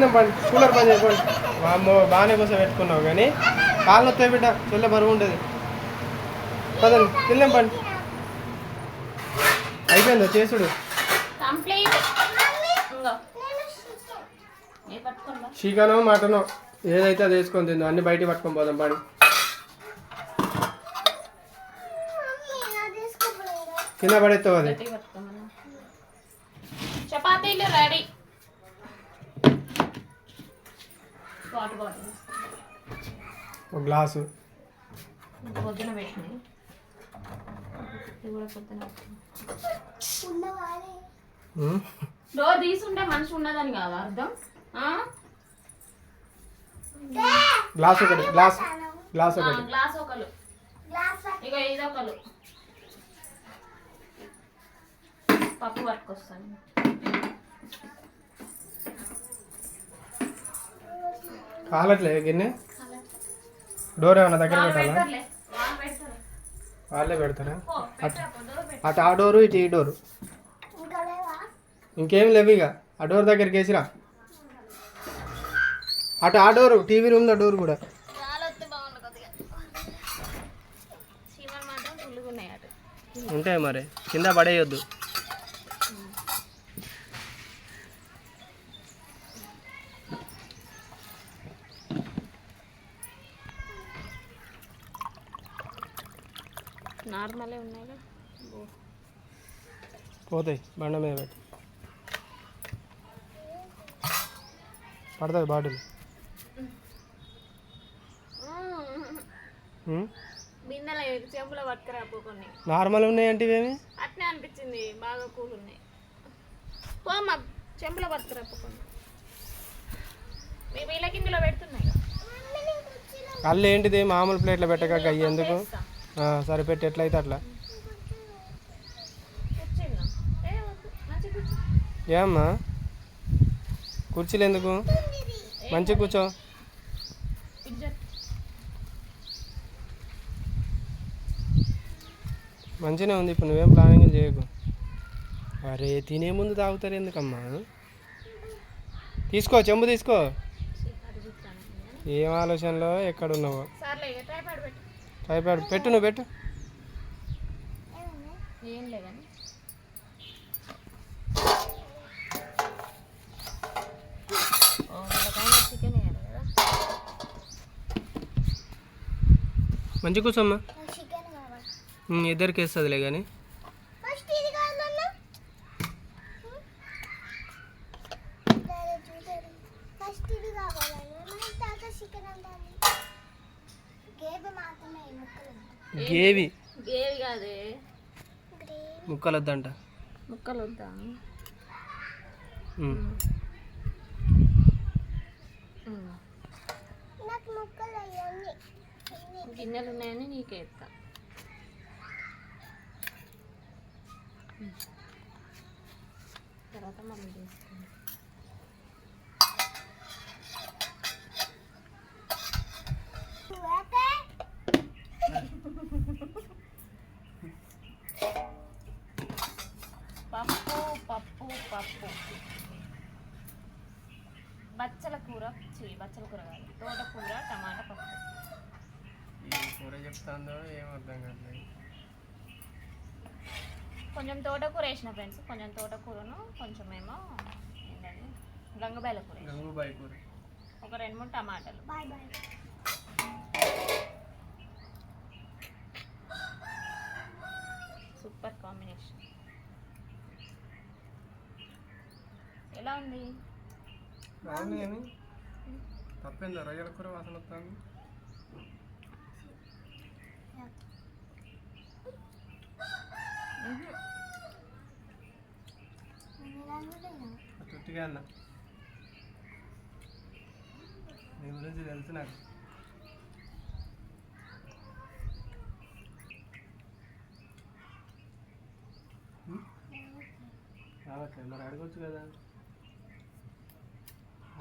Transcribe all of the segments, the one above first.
కింద పని కూలర్ పని చేసుకోండి బాగానే కోసం పెట్టుకున్నావు కానీ కాళ్ళు వస్తాయి బిడ్డ చెల్లె బరువు ఉంటుంది పదండి కింద పని అయిపోయిందా? చేసుడు. చికెను మటను ఏదైతే అది వేసుకొని తిందో అన్ని బయట పట్టుకొని పోదాం పని కింద పడేస్తావు అది. Water bottle. ఒక గ్లాసు. పొద్దున పెట్టినాయి ఇది కూడా పొద్దున. డోర్ తీసుంటే మనిషి ఉన్నదని కాదు అర్థం? ఆ? గ్లాస్ ఒకటి గ్లాస్ గ్లాస్ ఒకటి. గ్లాస్ ఒకలు ఇక ఇది ఒకలు పప్పు పట్టుకొస్తాను. కాలట్లే గిన్నె? డోర్ ఏమన్నా దగ్గర పెట్టాలా వాళ్ళు పెడతారు. అటు ఆ డోరు ఇటు ఈ డోరు. ఇంకేం లేవు? ఇక ఆ డోర్ దగ్గరికి వేసిరా. అటు ఆ డోరు టీవీ రూమ్ డోర్ కూడా. ఉంటాయి మరి. కింద పడేయొద్దు. నార్మలే ఉన్నాయిగా. పోతాయి బండ మీద పెట్టి. పడుతుంది బాటిల్? నార్మల్ ఉన్నాయంటే ఇవేమి? అట్నే అనిపించింది బాగా కూల్ ఉన్నాయి. పోమ్మా చెంబులో పట్టుకురా పో కొన్ని. మీ వీళ్ళ కిందలో పెడుతున్నాయి కళ్ళు ఏంటిది? మామూలు ప్లేట్లో పెట్టక ఎందుకు? సరిపెట్టి ఎట్లయితే అట్లా. మంచిగా కూర్చో ఏమ్మా కుర్చీలు ఎందుకు మంచిగా కూర్చో. మంచిగానే ఉంది ఇప్పుడు నువ్వేం ప్లానింగ్ చేయకు. అరే తినే ముందు తాగుతారు ఎందుకమ్మా? తీసుకో చెంబు తీసుకో. ఏం ఆలోచనలో ఎక్కడున్నావో. ట్రైపాడ్ పెట్టు నువ్వు పెట్టు. ఏం లేదని మంచి కూర్చోమ్మా. ఇద్దరికి వేస్తుందిలే కానీ గేవి. గేవి కాదే. ముక్కలు వద్దంట ముక్కలు వద్దా. గిన్నెలు ఉన్నాయని నీకే ఎత్తా తర్వాత మళ్ళీ చేసుకుందాం పప్పు పప్పు. బచ్చల కూర చి బచ్చల కూర కాదు తోటకూర టమాటా పప్పు. కూర చెప్తాందో ఏం అర్థం కావట్లేదు కొంచెం తోటకూర వేసిన ఫ్రెండ్స్ కొంచెం తోటకూరను కొంచెం ఏమో ఏంటంటే గంగబేల కూర. గంగుబాయి కూర. ఒక రెండు మూడు టమాటాలు. Super combination. ఎలా ఉంది? బాగుంది కానీ తప్పేందా రొయ్యల కూర వాసన వస్తుంది. తుట్టిగా అన్న నీ గురించి తెలుసు నాకు? రావట్లేదు మరి అడగొచ్చు కదా.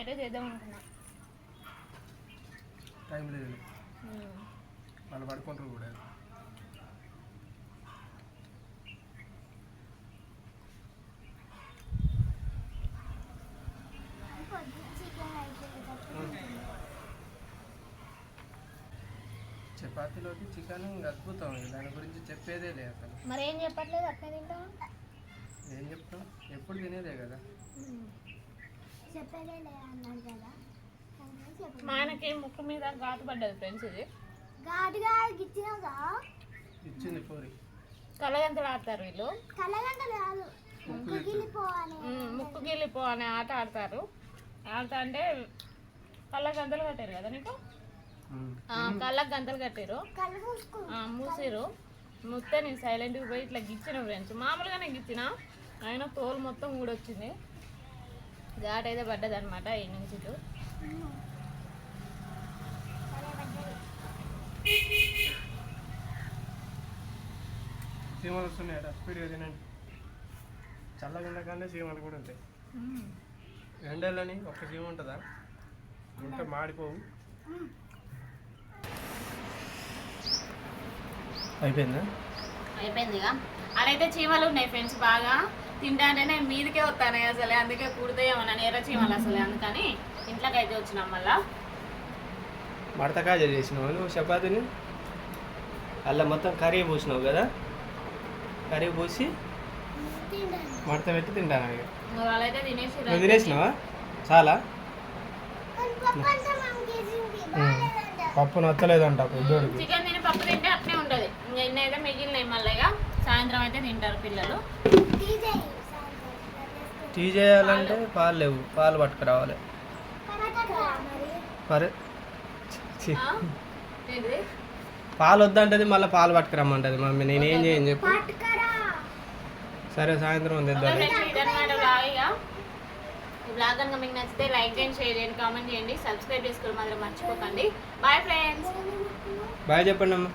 నైటే చేద్దాం అనుకున్నా. టైం లేదు వాళ్ళు పడుకుంటారు కూడా. చపాతీలోకి చికెన్ ఇంకా అద్భుతం. దాని గురించి చెప్పేదే లేదు అసలు. మరి ఏం చెప్పట్లేదు? అట్నే తింటా ఏం చెప్తాం? ఎప్పుడు తినేదే కదా. మా ఆయనకి ముక్కు మీద ఘాటు పడ్డది ఫ్రెండ్స్ ఇది. ఘాటుగా గిచ్చినాగా ఇచ్చింది పూరి. కళ్ళగంతలు ఆడతారు వీళ్ళు. కాదు ముక్కు గిల్లిపో అనే ఆట ఆడతారు. ఆడతా అంటే కళ్ళకు గంతలు కట్టారు కదా నీకు? కళ్ళకు గంతలు కట్టారు. కళ్ళు మూసిరు ముస్తే నేను సైలెంట్గా పోయి ఇట్లా గిచ్చిన ఫ్రెండ్స్. మామూలుగానే గిచ్చిన అయినా తోలు మొత్తం ఊడొచ్చింది. ఘాట్ అయితే పడ్డది అనమాట ఈ నుంచి ఇటు. చీమలు వస్తున్నాయట స్పీడ్గా తినండి. చల్లగా ఉండగానే చీమలు కూడా ఉంటాయి. ఎండలని ఒక్క చీమ ఉంటుందా? ఉంటే మాడిపోవు. అయిపోయిందా? అయిపోయింది ఇక అడైతే చీమలు ఉన్నాయి ఫ్రెండ్స్ బాగా. తింటాంటేనే మీదకే వస్తాను అసలే అందుకే కుడతాయేమన్నా ఎర్ర చీమలు అసలే అందుకని ఇంట్లోకి అయితే వచ్చినాం మళ్ళా. మడతకాయ చేసినావు నువ్వు చపాతీని అలా మొత్తం కర్రీ పోసినావు కదా? కర్రీ పోసి మడత పెట్టి తింటాను వాళ్ళైతే తినేసి నువ్వు తినేసినావా? చాలా? పప్పు నచ్చలేదంట పెద్దోడికి. చికెన్ తిని పప్పు తింటే అట్నే ఉంటది. ఇంకా ఇన్ని అయితే మిగిలినాయి మళ్ళీ ఇక సాయంత్రం అయితే తింటారు పిల్లలు. టీ చేయాలంటే పాలు లేవు పాలు పట్టుకురావాలి. పట్టుకరా మరి పాలు వద్దంటది మళ్ళీ పాలు పట్టుకురమ్మంటది. మమ్మీ నేనేం చేయను చెప్పు. పట్టుకరా. సరే సాయంత్రం తెద్దాం బ్లాగ్ కనుక మీకు నచ్చితే లైక్ చేయండి షేర్ చేయండి కామెంట్ చేయండి సబ్స్క్రైబ్ చేసుకోవడం మాత్రం మర్చిపోకండి. Bye friends. బాయ్ చెప్పండి అమ్మా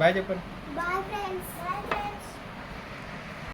బాయ్ చెప్పండి. Bye friends.